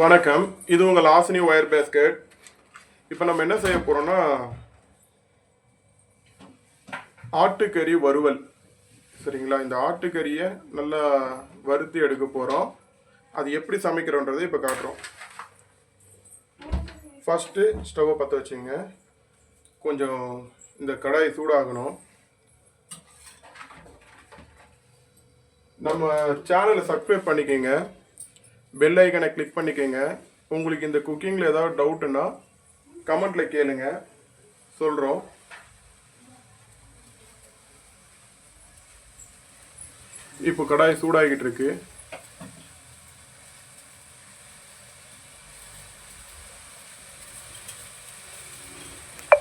வணக்கம். இது உங்கள் ஆசினி ஒயர் பேஸ்கெட் இப்போ நம்ம என்ன செய்ய போகிறோம்னா ஆட்டுக்கறி வறுவல். சரிங்களா? இந்த ஆட்டுக்கறியை நல்லா வறுத்து எடுக்க போகிறோம் அது எப்படி சமைக்கிறோன்றதை இப்போ காட்டுறோம். ஃபஸ்ட்டு ஸ்டவ்வை பற்ற வச்சுங்க. கொஞ்சம் இந்த கடாய் சூடாகணும். நம்ம சேனலை சப்ஸ்கிரைப் பண்ணிக்கோங்க. பெல் ஐக்கனை கிளிக் பண்ணிக்கோங்க. உங்களுக்கு இந்த குக்கிங்கில் ஏதாவது டவுட்டுன்னா கமெண்ட்டில் கேளுங்க. சொல்கிறோம் இப்போ கடாய் சூடாகிட்டு இருக்கு.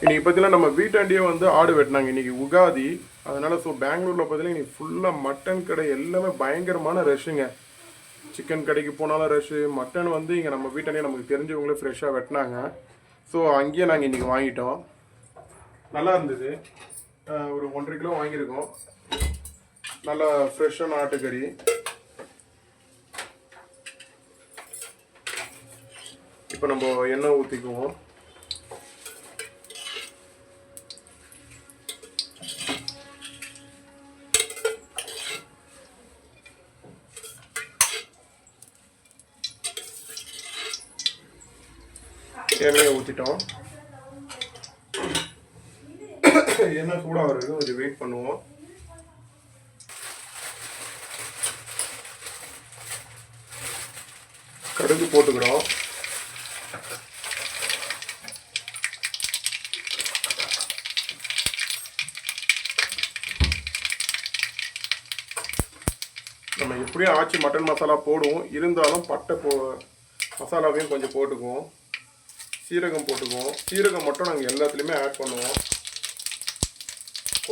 இன்னைக்கு பார்த்தீங்கன்னா நம்ம வீட்டாண்டியே வந்து ஆடு வெட்டினாங்க. இன்னைக்கு உகாதி. அதனால ஸோ பெங்களூரில் பார்த்தீங்கன்னா இன்னைக்கு ஃபுல்லாக மட்டன் கடை எல்லாமே பயங்கரமான ரஷ்ஷுங்க சிக்கன் கடைக்கு போனாலும் ரஷ்ஷு மட்டன் வந்து இங்கே நம்ம வீட்டாண்டே நமக்கு தெரிஞ்சவங்களே ஃப்ரெஷ்ஷாக வெட்டினாங்க. ஸோ அங்கேயே நாங்கள் இன்றைக்கி வாங்கிட்டோம். நல்லா இருந்தது. ஒரு ஒன்றரை கிலோ வாங்கியிருக்கோம். நல்லா ஃப்ரெஷ்ஷான ஆட்டுக்கறி. இப்போ நம்ம எண்ணெய் ஊற்றிக்குவோம் எண்ணெயை ஊற்றிட்டோம் என்ன சூடாக வருது கொஞ்சம் வெயிட் பண்ணுவோம். கடுகு போட்டுக்கிறோம். நம்ம எப்படியும் ஆச்சு மட்டன் மசாலா போடுவோம். இருந்தாலும் பட்டை போ மசாலாவையும் கொஞ்சம் போட்டுக்குவோம். சீரகம் போட்டுக்குவோம். சீரகம் மட்டும் நாங்கள் எல்லாத்துலேயுமே ஆட் பண்ணுவோம்.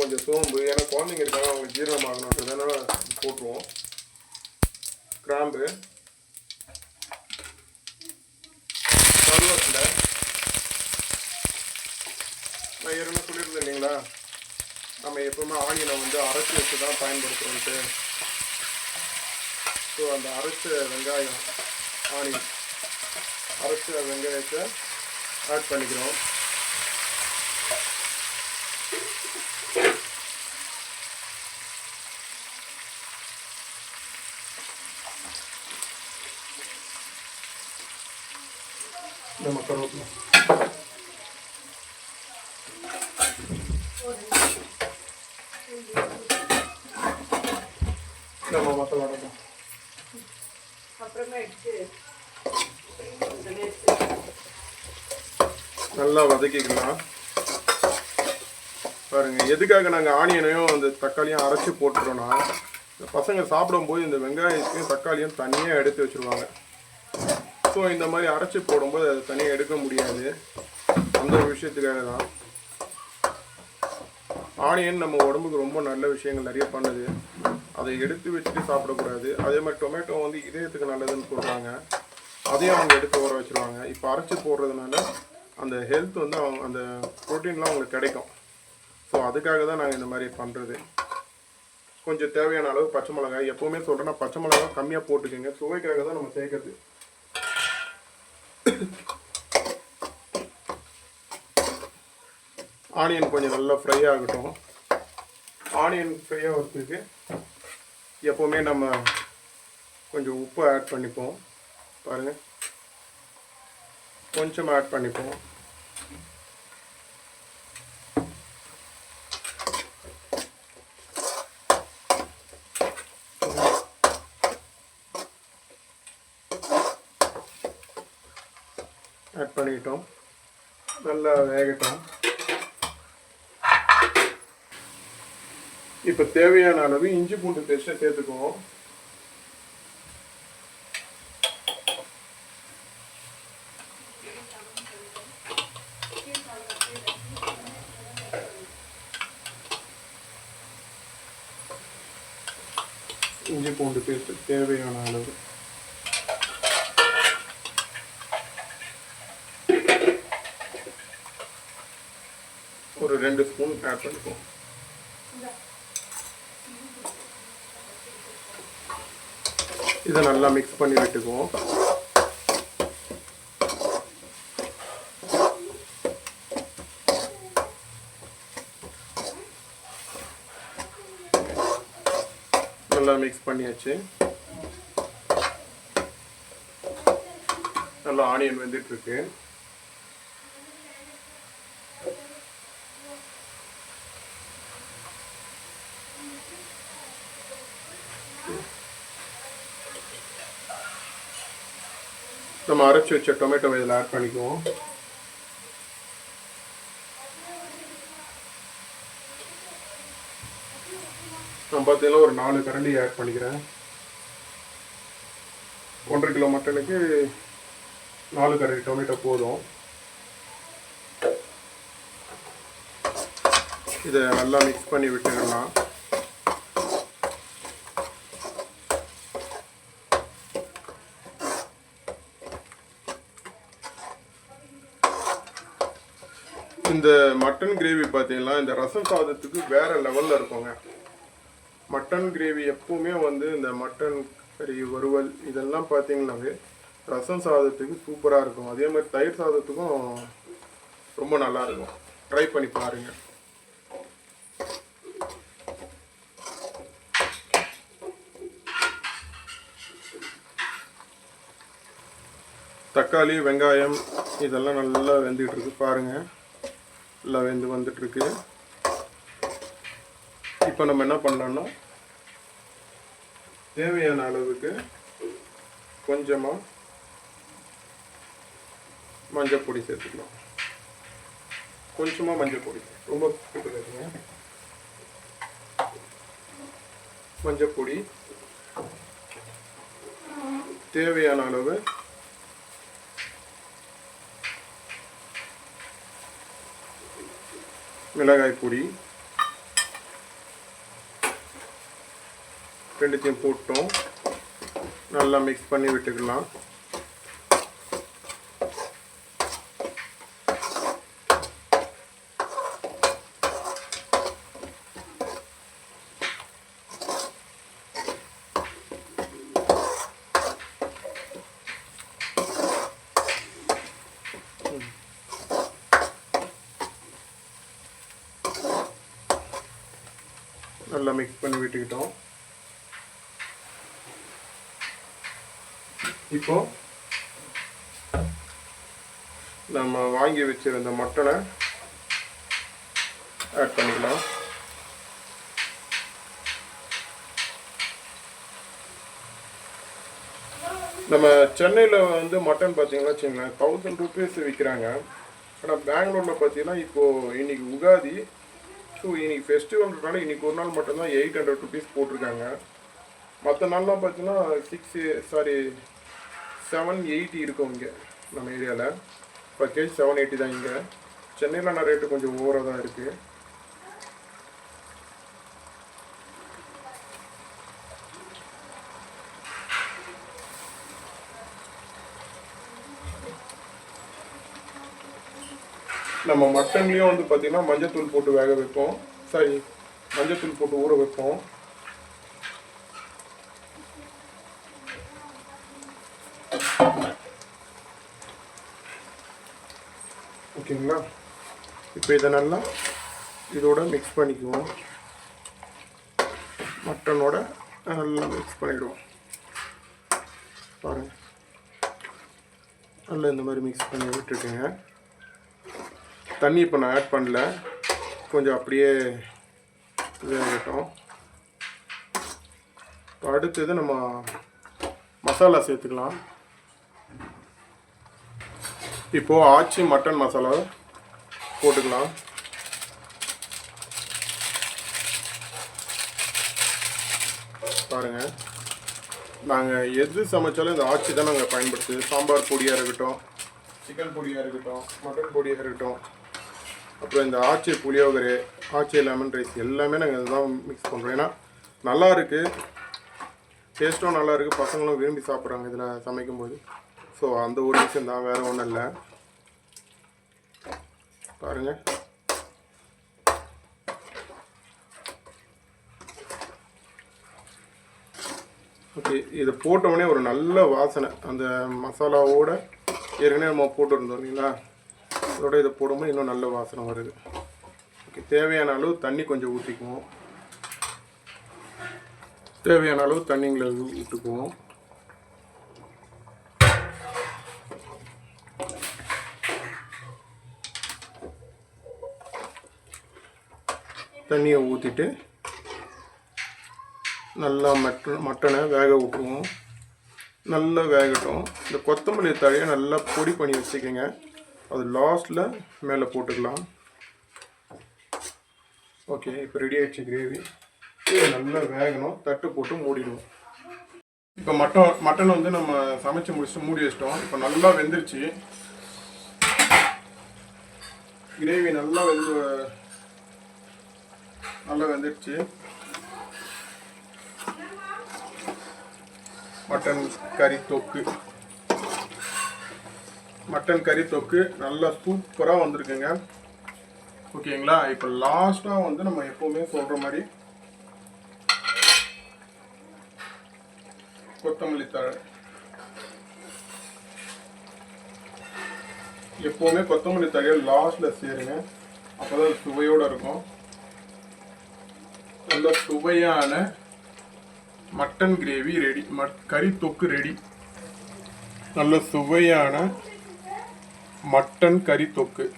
கொஞ்சம் சோம்பு ஏன்னா குழந்தைங்க இருக்காங்க அவங்க ஜீரணமாகணுன்றதுனால போட்டுருவோம். கிராம்பு. கருவேப்பிலை. நான் ஏற்கனவே சொல்லியிருந்தேன் இல்லைங்களா? நம்ம எப்பவுமே ஆனியனை வந்து அரைச்சி வச்சு தான் பயன்படுத்துகிறோன்ட்டு ஸோ அந்த அரைச்ச வெங்காயம் ஆனியன் அரைச்ச வெங்காயத்தை ஆட் பண்ணிக்கிறோம் நம்ம கருவேப்பிலை நம்ம மசாலா அரைப்போம். நல்லா வதக்கிக்கலாம் பாருங்க எதுக்காக நாங்கள் ஆனியனையும் அந்த தக்காளியும் அரைச்சி போட்டுறோன்னா பசங்க சாப்பிடும்போது இந்த வெங்காயத்தையும் தக்காளியும் தனியாக எடுத்து வச்சுருவாங்க ஸோ இந்த மாதிரி அரைச்சி போடும்போது அது தனியாக எடுக்க முடியாது. அந்த ஒரு விஷயத்துக்காக தான். ஆனியன் நம்ம உடம்புக்கு ரொம்ப நல்ல விஷயங்கள் நிறைய பண்ணுது. அதை எடுத்து வச்சுட்டு சாப்பிடக்கூடாது. அதே மாதிரி டொமேட்டோ வந்து இதயத்துக்கு நல்லதுன்னு சொல்கிறாங்க அதையும் அவங்க எடுத்து ஊற வச்சிருவாங்க. இப்போ அரைச்சி போடுறதுனால அந்த ஹெல்த் வந்து அவங்க அந்த ப்ரோட்டீன்லாம் அவங்களுக்கு கிடைக்கும். ஸோ அதுக்காக தான் நாங்கள் இந்த மாதிரி பண்ணுறது கொஞ்சம் தேவையான அளவு பச்சை மிளகாய். எப்போவுமே சொல்கிறேன்னா பச்சை மிளகாய் கம்மியாக போட்டுக்கோங்க. சுவைக்காக தான் நம்ம சேர்க்கறது. ஆனியன் கொஞ்சம் நல்லா ஃப்ரை ஆகட்டும். ஆனியன் ஃப்ரை ஆகிறதுக்கு எப்போவுமே நம்ம கொஞ்சம் உப்பு ஆட் பண்ணிப்போம். பாருங்கள் கொஞ்சம் ஆட் பண்ணிப்போம். ஆட் பண்ணிட்டோம். நல்லா வேகட்டும். இப்போ தேவையான அளவு இஞ்சி பூண்டு பேஸ்ட்டை சேர்த்துக்குவோம். இஞ்சி பூண்டு பேஸ்ட் தேவையான அளவு. ஒரு ரெண்டு ஸ்பூன் ஆட் பண்ணிக்குவோம் இதை நல்லா மிக்ஸ் பண்ணி விட்டுக்குவோம். நல்லா மிக்ஸ் பண்ணியாச்சு. நல்லா ஆனியன் வந்துட்டுருக்கு. நம்ம அரைச்சி வச்ச டொமேட்டோ இதில் ஆட் பண்ணிக்குவோம். நான் பார்த்தீங்கன்னா ஒரு நாலு கரண்டி ஆட் பண்ணிக்கிறேன். ஒன்றரை கிலோ மட்டனுக்கு நாலு கரண்டி டொமேட்டோ போதும். இதை நல்லா மிக்ஸ் பண்ணி விட்டுக்கலாம் இந்த மட்டன் கிரேவி பார்த்தீங்கன்னா இந்த ரசம் சாதத்துக்கு வேற லெவலில் இருக்குங்க. மட்டன் கிரேவி எப்பவுமே வந்து இந்த மட்டன் கறி வறுவல் இதெல்லாம் பார்த்தீங்கன்னாவே ரசம் சாதத்துக்கு சூப்பராக இருக்கும். அதே மாதிரி தயிர் சாதத்துக்கும் ரொம்ப நல்லா இருக்கும். ட்ரை பண்ணி பாருங்க. தக்காளி வெங்காயம் இதெல்லாம் நல்லா வெந்துகிட்டு இருக்கு. பாருங்கள் நல்லா வெந்து வந்துட்டுருக்கு. இப்போ நம்ம என்ன பண்ணலாம்னா தேவையான அளவுக்கு கொஞ்சமாக மஞ்சள் பொடி சேர்த்துக்கலாம். கொஞ்சமாக மஞ்சள் பொடி. ரொம்ப போட்டுக்காதீங்க மஞ்சள் பொடி. தேவையான அளவு மிளகாய் பொடி ரெண்டுத்தையும் போட்டோம். நல்லா மிக்ஸ் பண்ணி விட்டுக்கலாம். நல்லா மிக்ஸ் பண்ணி விட்டுக்கிட்டோம். இப்போ நம்ம வாங்கி வச்சிருந்த மட்டனை ஆட் பண்ணிக்கலாம். நம்ம சென்னையில் வந்து மட்டன் பார்த்தீங்கன்னா வச்சுங்களேன் தௌசண்ட் ருபீஸ் விற்கிறாங்க ஆனால் பெங்களூரில் பார்த்தீங்கன்னா இப்போது இன்னைக்கு உகாதி ஸோ இன்னைக்கு ஃபெஸ்டிவல்ன்றனால இன்னைக்கு ஒரு நாள் மட்டும்தான் எயிட் ஹண்ட்ரட் ருபீஸ் போட்டிருக்காங்க. மற்ற நாள்லாம் பார்த்தீங்கன்னா சிக்ஸ் சாரி செவன் எயிட்டி இருக்கும் இங்கே நம்ம ஏரியாவில் இப்போ கேஜ் செவன் எயிட்டி தான் இங்கே. சென்னையில் நான் ரேட்டு கொஞ்சம் ஓவராக தான் இருக்குது நம்ம மட்டன்லேயும் வந்து பார்த்திங்கன்னா மஞ்சத்தூள் போட்டு வேக வைப்போம். சாரி மஞ்சத்தூள் போட்டு ஊற வைப்போம். ஓகேங்களா? இப்போ இதை நல்லா இதோட மிக்ஸ் பண்ணிக்குவோம். மட்டனோட நல்லா மிக்ஸ் பண்ணிவிடுவோம் பாருங்கள் நல்லா இந்த மாதிரி மிக்ஸ் பண்ணி விட்டுட்டுங்க. தண்ணி இப்போ நான் ஆட் பண்ணல. கொஞ்சம் அப்படியே இதாகட்டும் இப்போ அடுத்தது நம்ம மசாலா சேர்த்துக்கலாம். இப்போது ஆச்சி மட்டன் மசாலா போட்டுக்கலாம். பாருங்கள் நாங்கள் எது சமைச்சாலும் இந்த ஆச்சி தான் நாங்கள் பயன்படுத்துது சாம்பார் பொடியாக இருக்கட்டும் சிக்கன் பொடியாக இருக்கட்டும் மட்டன் பொடியாக இருக்கட்டும். அப்புறம் இந்த ஆச்சி புளியோகரை ஆச்சி லெமன் ரைஸ் எல்லாமே நாங்கள் இதுதான் மிக்ஸ் பண்ணுறோம் ஏன்னா நல்லா இருக்குது டேஸ்ட்டும் நல்லா இருக்குது பசங்களும் விரும்பி சாப்பிட்றாங்க இதில் சமைக்கும்போது. ஸோ அந்த ஒரு விஷயம் தான். வேறு ஒன்றும் இல்லை. பாருங்கள் ஓகே இதை போட்டவுடனே ஒரு நல்ல வாசனை. அந்த மசாலாவோட ஏற்கனவே நம்ம போட்டுருந்தோம் இல்லைங்களா? அதோட இதை போடும்போது இன்னும் நல்ல வாசனை வருது. ஓகே தேவையான அளவு தண்ணி கொஞ்சம் ஊற்றிக்குவோம் தேவையான அளவு தண்ணிங்களை விட்டுக்குவோம் தண்ணியை ஊற்றிட்டு நல்லா மட்டன் மட்டனை வேக விட்டுருவோம். நல்லா வேகட்டும். இந்த கொத்தமல்லி தழையை நல்லா பொடி பண்ணி வச்சுக்கோங்க. அது லாஸ்ட்டில் மேலே போட்டுக்கலாம். ஓகே இப்போ ரெடி ஆகிடுச்சு கிரேவி நல்லா வேகணும் தட்டு போட்டு மூடிடுவோம் இப்போ மட்டன் மட்டன் வந்து நம்ம சமைச்சு முடிச்சுட்டு மூடி வச்சிட்டோம். இப்போ நல்லா வெந்துருச்சு. கிரேவி நல்லா வெந்து நல்லா வெந்துருச்சு. மட்டன் கறி தொக்கு. மட்டன் கறி தொக்கு நல்லா சூப்பராக வந்திருக்குங்க. ஓகேங்களா? இப்போ லாஸ்ட்டாக வந்து நம்ம எப்போவுமே சொல்கிற மாதிரி கொத்தமல்லி தழை. எப்போவுமே கொத்தமல்லி தழையை லாஸ்ட்டில் சேருங்க. அப்போ தான் சுவையோடு இருக்கும். நல்ல சுவையான மட்டன் கிரேவி ரெடி மட் கறி தொக்கு ரெடி நல்ல சுவையான மட்டன் கறி தொக்கு.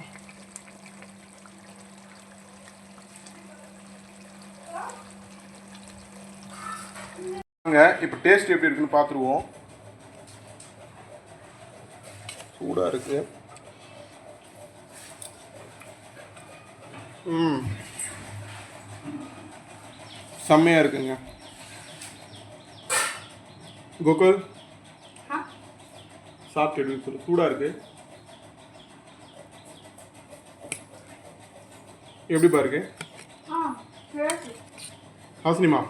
இப்போ டேஸ்ட் எப்படி இருக்குன்னு பார்த்துருவோம் சூடாக இருக்கு. ம். செம்மையாக இருக்குங்க. கோகுல் சாப்பிட்டு சொல்லு. சூடாக இருக்கு. எப்படி சரி. ஹாசினிமா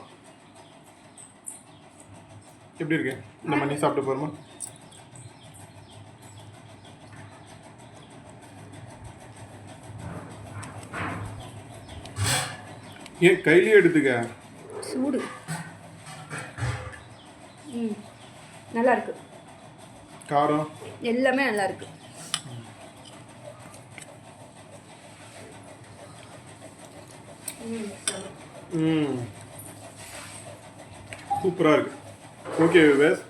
எப்படி இருக்கு? நம்ம நீ சாப்பிட்டு போகிறோமா ஏன் கையிலே எடுத்துக்க? சூடு. ம் நல்லா இருக்கு. காரம்? எல்லாமே நல்லா இருக்கு ம் ம் சூப்பராக இருக்குது ஓகே விவேஸ்.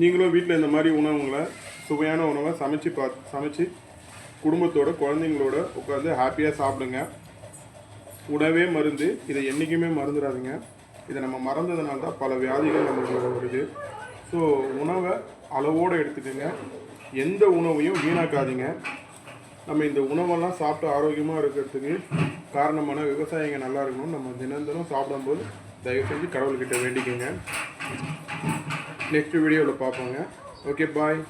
நீங்களும் வீட்டில் இந்த மாதிரி உணவுங்களை சுவையான உணவை சமைச்சு பா சமைச்சு குடும்பத்தோட குழந்தைங்களோட உட்காந்து ஹாப்பியாக சாப்பிடுங்க. உணவே மருந்து. இதை என்றைக்குமே மறந்துடாதீங்க. இதை நம்ம மறந்ததுனால தான் பல வியாதிகள் நம்மளுக்கு வருது ஸோ உணவை அளவோடு எடுத்துக்கோங்க. எந்த உணவையும் வீணாக்காதீங்க. நம்ம இந்த உணவெல்லாம் சாப்பிட்டு ஆரோக்கியமாக இருக்கிறதுக்கு காரணமான விவசாயிங்க நல்லா இருக்கணும்னு நம்ம தினம் தினம் சாப்பிடும்போது தயவு செஞ்சு கடவுள்கிட்ட வேண்டிக்கோங்க. நெக்ஸ்ட் வீடியோவில் பார்ப்போங்க. Okay bye